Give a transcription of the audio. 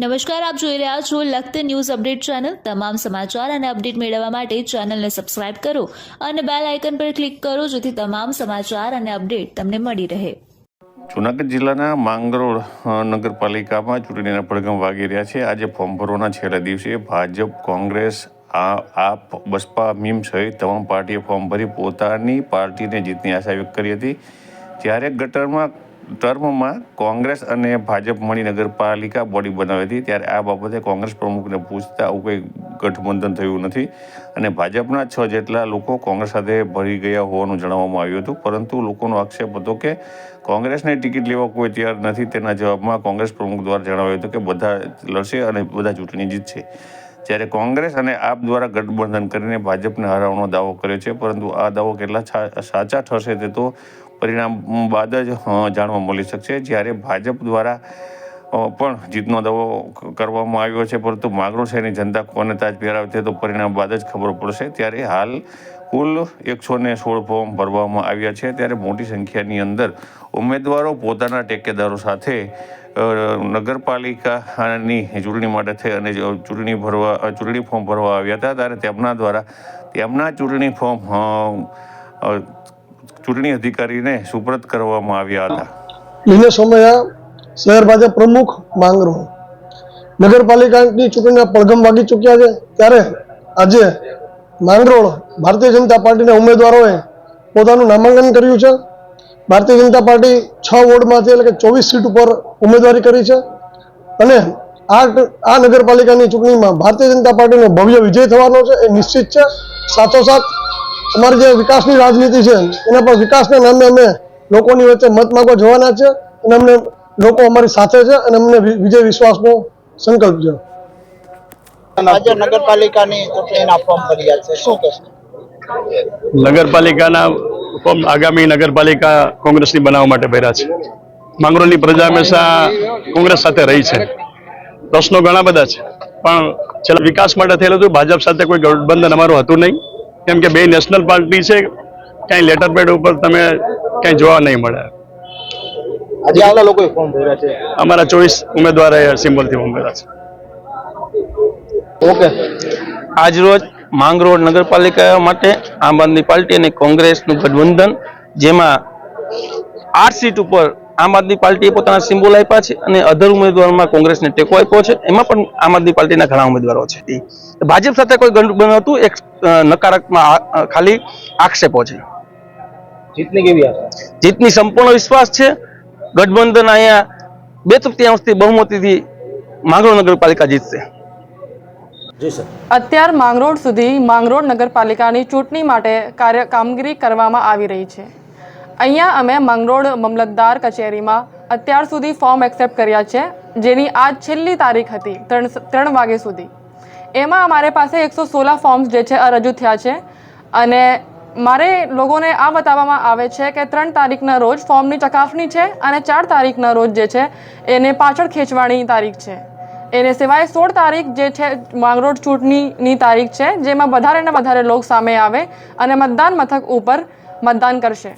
નમસ્કાર, આપ જોઈ રહ્યા છો લખત ન્યૂઝ અપડેટ ચેનલ. તમામ સમાચાર અને અપડેટ મેળવવા માટે ચેનલને સબસ્ક્રાઇબ કરો અને બેલ આઇકન પર ક્લિક કરો જેથી તમામ સમાચાર અને અપડેટ તમને મળી રહે. જુનાગઢ જિલ્લાના માંગરોળ નગરપાલિકામાં ચૂંટણીના પડઘમ વાગી રહ્યા છે. આજે ફોર્મ ભરવાના છેલ્લા દિવસે ભાજપ, કોંગ્રેસ, આ, આપ, બસપા મીમ સહિત તમામ પાર્ટીએ ફોર્મ ભરી પોતાની પાર્ટીને જીતની આશા વ્યક્ત કરી હતી. જ્યારે ગટરમાં ટર્મમાં કોંગ્રેસ અને ભાજપ મળી નગરપાલિકા બોડી બનાવી હતી. ત્યારે આ બાબતે કોંગ્રેસ પ્રમુખને પૂછતા આવું કંઈ ગઠબંધન થયું નથી અને ભાજપના છ જેટલા લોકો કોંગ્રેસ સાથે ભરી ગયા હોવાનું જણાવવામાં આવ્યું હતું. પરંતુ લોકોનો આક્ષેપ હતો કે કોંગ્રેસને ટિકિટ લેવા કોઈ તૈયાર નથી તેના જવાબમાં કોંગ્રેસ પ્રમુખ દ્વારા જણાવ્યું હતું કે બધા લડશે અને બધા ચૂંટણી જીતશે. જ્યારે કોંગ્રેસ અને આપ દ્વારા ગઠબંધન કરીને ભાજપને હરાવવાનો દાવો કર્યો છે, પરંતુ આ દાવો કેટલા સાચા ઠરશે તે તો પરિણામ બાદ જ જાણવા મળી શકશે. જ્યારે ભાજપ દ્વારા પણ જીતનો દાવો કરવામાં આવ્યો છે, પરંતુ માગરો શહેરની જનતા કોને તાજ પહેરાવે છે તો પરિણામ બાદ જ ખબર પડશે. ત્યારે હાલ કુલ એકસો ને સોળ ફોર્મ ભરવામાં આવ્યા છે. ત્યારે મોટી સંખ્યાની અંદર ઉમેદવારો પોતાના ટેકેદારો સાથે નગરપાલિકાની ચૂંટણી માટે થઈ અને ચૂંટણી ભરવા ચૂંટણી ફોર્મ ભરવા આવ્યા હતા. ત્યારે તેમના દ્વારા, તેમના ચૂંટણી ફોર્મ ચૂંટણી અધિકારીને સુપ્રત કરવામાં આવ્યા હતા. દિનેશ સોમૈયા શહેર ભાજપ પ્રમુખ માંગરો. નગરપાલિકાની ચૂંટણીના પડઘમ વાગી ચૂક્યા છે. ત્યારે આજે માંગરોળ ભારતીય જનતા પાર્ટીના ઉમેદવારોએ પોતાનું નામાંકન કર્યું છે. ભારતીય જનતા પાર્ટી છ વોર્ડમાંથી એટલે કે ચોવીસ સીટ ઉપર ઉમેદવારી કરી છે. અને આ આ નગરપાલિકાની ચૂંટણીમાં ભારતીય જનતા પાર્ટીનો ભવ્ય વિજય થવાનો છે એ નિશ્ચિત છે. સાથોસાથ અમારી જે વિકાસની રાજનીતિ છે એના પર વિકાસના નામે અમે લોકોની વચ્ચે મત માગવા જવાના છે અને અમને લોકો અમારી સાથે છે અને અમને વિજય વિશ્વાસનો સંકલ્પ છે. આજે નગરપાલિકાની ચૂંટણીના ફોર્મ ભર્યા છે શું કહેશો? નગરપાલિકાના ફોર્મ આગામી નગરપાલિકા કોંગ્રેસની બનાવવા માટે ભર્યા છે. માંગરોળની પ્રજા હંમેશા કોંગ્રેસ સાથે રહી છે. પ્રશ્નો ઘણા બધા છે. પણ છેલ્લા વિકાસ માટે થયેલું હતું ભાજપ સાથે કોઈ ગઠબંધન અમારું હતું નહીં. કેમ કે બે નેશનલ પાર્ટી છે ક્યાંય લેટર પેડ ઉપર તમે ક્યાંય જોવા નહીં મળે. આજે કેટલા લોકોએ ફોર્મ ભર્યા છે? અમારા ચોવીસ ઉમેદવારે સિમ્બોલથી ભર્યા છે. ઓકે. આજરોજ માંગરોળ નગરપાલિકા માટે આમ આદમી પાર્ટી અને કોંગ્રેસનું ગઠબંધન જેમાં આઠ સીટ ઉપર આમ આદમી પાર્ટીએ પોતાના સિમ્બોલ આપ્યા છે અને અધર ઉમેદવારોમાં કોંગ્રેસને ટેકો આપ્યો છે. એમાં પણ આમ આદમી પાર્ટીના ઘણા ઉમેદવારો છે. ભાજપ સાથે કોઈ ગઠબંધન હતું એક નકારાત્મક ખાલી આક્ષેપો છે. જીતની કેવી આશા? જીતની સંપૂર્ણ વિશ્વાસ છે. ગઠબંધન અહીંયા બે તૃતીયાંશથી બહુમતીથી માંગરોળ નગરપાલિકા જીતશે. અત્યાર માંગરોળ સુધી માંગરોળ નગરપાલિકાની ચૂંટણી માટે કાર્ય કામગીરી કરવામાં આવી રહી છે. અહીંયા અમે માંગરોળ મામલતદાર કચેરીમાં અત્યાર સુધી ફોર્મ એક્સેપ્ટ કર્યા છે, જેની આજ છેલ્લી તારીખ હતી, ત્રણ ત્રણ વાગે સુધી. એમાં અમારે પાસે એકસો સોળા ફોર્મ્સ જે છે, આ રજૂ થયા છે. અને મારે લોકોને આ બતાવવામાં આવે છે કે ત્રણ તારીખના રોજ ફોર્મની ચકાસણી છે અને ચાર તારીખના રોજ જે છે, એને પાછળ ખેંચવાની તારીખ છે. એને સિવાય સોળ તારીખ જે છે, માંગરોળ ચૂંટણીની તારીખ છે, જેમાં વધારે ને વધારે લોકો સામે આવે અને મતદાન મથક ઉપર મતદાન કરશે.